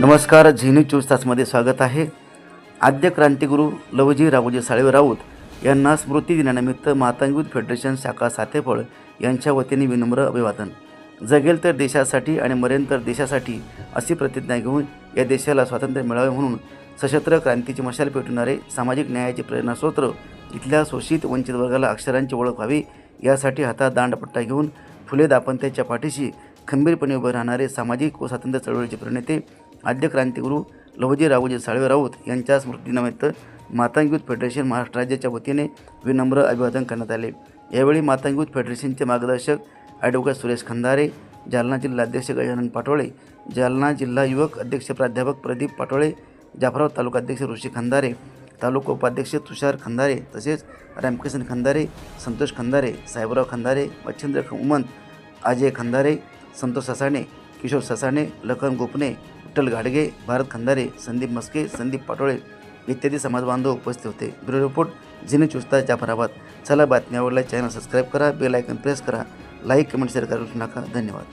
नमस्कार झेनी चोवीस तासमध्ये स्वागत आहे. आद्य क्रांतिगुरू लवजी राघोजी साळवे राऊत यांना स्मृती दिनानिमित्त मातांगीत फेडरेशन शाखा सातेफळ यांच्या वतीने विनम्र अभिवादन. जगेल तर देशासाठी आणि मरेन तर देशासाठी अशी प्रतिज्ञा घेऊन या देशाला स्वातंत्र्य मिळावे म्हणून सशस्त्र क्रांतीची मशाल पेटवणारे सामाजिक न्यायाचे प्रेरणास्रोत्र इथल्या शोषित वंचित वर्गाला अक्षरांची ओळख व्हावी यासाठी हातात दांडपट्टा घेऊन फुले दापंत्याच्या पाठीशी खंबीरपणे उभे राहणारे सामाजिक व स्वातंत्र्य चळवळीचे प्रणेते आद्य क्रांतिगुरू लवजी राघोजी साळवे राऊत यांच्या स्मृतीनिमित्त मातांगी फेडरेशन महाराष्ट्र राज्याच्या वतीने विनम्र अभिवादन करण्यात आले. यावेळी मातांगी फेडरेशनचे मार्गदर्शक ॲडव्होकेट सुरेश खंदारे जालना जिल्हाध्यक्ष गजानन पाटोळे जालना जिल्हा युवक अध्यक्ष प्राध्यापक प्रदीप पाटोळे जाफराबाद तालुका अध्यक्ष ऋषी खंदारे तालुका उपाध्यक्ष तुषार खंदारे तसेच रामकिशन खंदारे संतोष खंदारे साहेबराव खंदारे मच्छिंद्र उमंत अजय खंदारे संतोष ससाणे किशोर ससाणे लखन गोपने विठ्ठल गाडगे भारत खंदारे संदीप मस्के संदीप पाटोळे इत्यादी समाजबांधव उपस्थित होते. ब्युरो रिपोर्ट जिने चुस्ता जाफराबाद. चला बातमी आवडला चॅनल सबस्क्राईब करा बेल आयकन प्रेस करा. लाईक कमेंट शेअर करू नका. धन्यवाद.